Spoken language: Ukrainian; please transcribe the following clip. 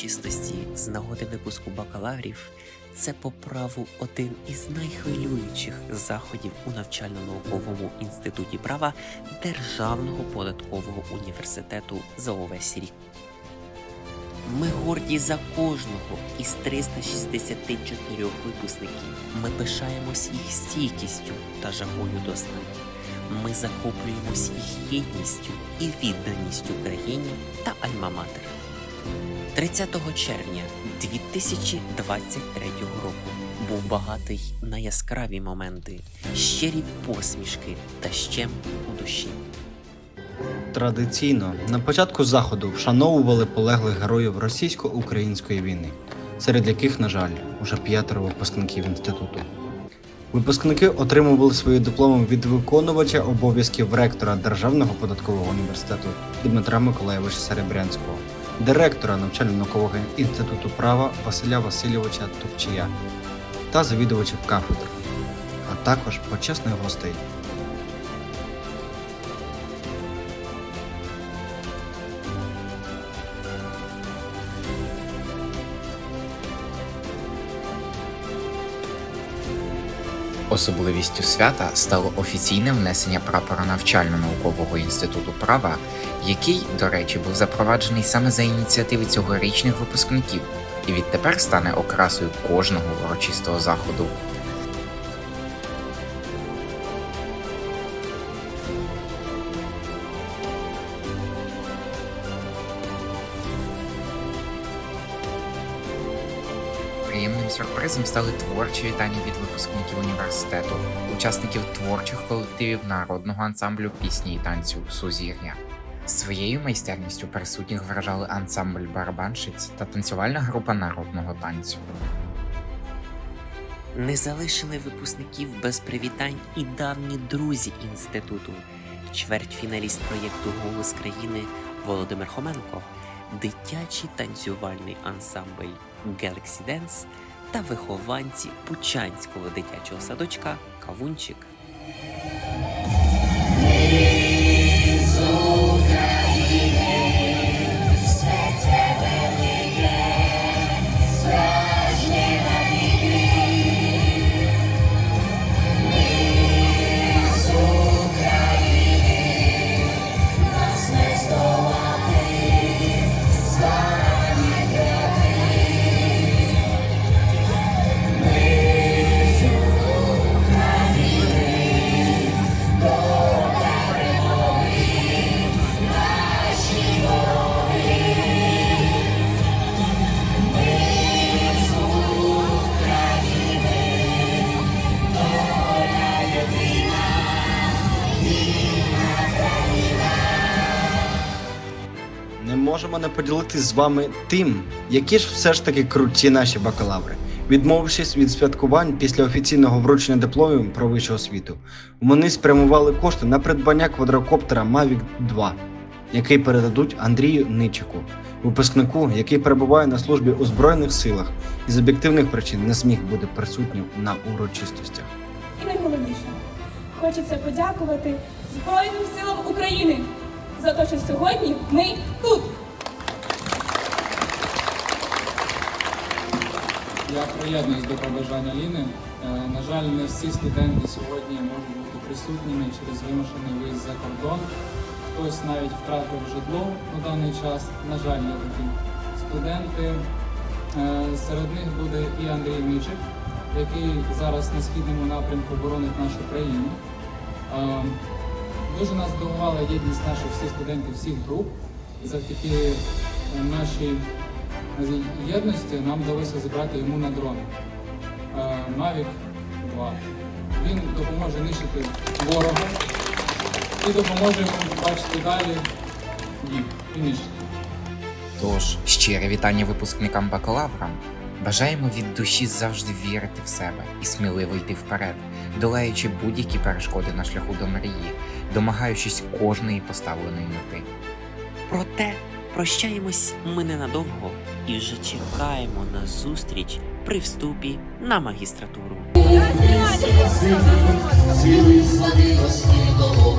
урочистості з нагоди випуску бакалаврів це по праву один із найхвилюючих заходів у навчально-науковому інституті права Державного податкового університету за увесь рік. Ми горді за кожного із 364 випускників. Ми пишаємось їх стійкістю та жагою до знань. Ми захоплюємось їх єдністю і відданістю країні та альма-матер. 30 червня 2023 року був багатий на яскраві моменти, щирі посмішки та щем у душі. Традиційно на початку заходу вшановували полеглих героїв російсько-української війни, серед яких, на жаль, уже п'ятеро випускників інституту. Випускники отримували свої дипломи від виконувача обов'язків ректора Державного податкового університету Дмитра Миколаєвича Серебрянського, директора навчально-наукового інституту права Василя Васильовича Топчія та завідувачів кафедр, а також почесних гостей. Особливістю свята стало офіційне внесення прапора навчально-наукового інституту права, який, до речі, був запроваджений саме за ініціативи цьогорічних випускників, і відтепер стане окрасою кожного урочистого заходу. Приємним сюрпризом стали творчі вітання від випускників університету, учасників творчих колективів народного ансамблю пісні і танцю Сузір'я. Своєю майстерністю присутніх вражали ансамбль барабанщиць та танцювальна група народного танцю. Не залишили випускників без привітань і давні друзі інституту, чвертьфіналіст проєкту Голос країни Володимир Хоменко, дитячий танцювальний ансамбль Galaxy Dance та вихованці Пучанського дитячого садочка Кавунчик. Не можемо не поділитися з вами тим, які ж все ж таки круті наші бакалаври. Відмовившись від святкувань після офіційного вручення дипломів про вищу освіту, вони спрямували кошти на придбання квадрокоптера Mavic 2, який передадуть Андрію Ничику, випускнику, який перебуває на службі у Збройних силах і з об'єктивних причин не зміг бути присутнім на урочистостях. І найголовніше, хочеться подякувати Збройним силам України за те, що сьогодні ми тут. Я приєднуюсь до побажання Ліни. Е, На жаль, не всі студенти сьогодні можуть бути присутніми через вимушений виїзд за кордон. Хтось навіть втратив житло на даний час. На жаль, є такі студенти. Е, Серед них буде і Андрій Мичик, який зараз на східному напрямку боронить нашу країну. Дуже нас здивувала єдність наших всіх студентів всіх груп. Завдяки е, нашій єдності нам вдалося зібрати йому на дрон. Е, Mavic 2. Він допоможе нищити ворога і допоможе йому бачити далі їх і нищити. Тож, щире вітання випускникам бакалаврам. Бажаємо від душі завжди вірити в себе і сміливо йти вперед, долаючи будь-які перешкоди на шляху до мрії, домагаючись кожної поставленої мети. Проте прощаємось ми ненадовго і вже чекаємо на зустріч при вступі на магістратуру. Господь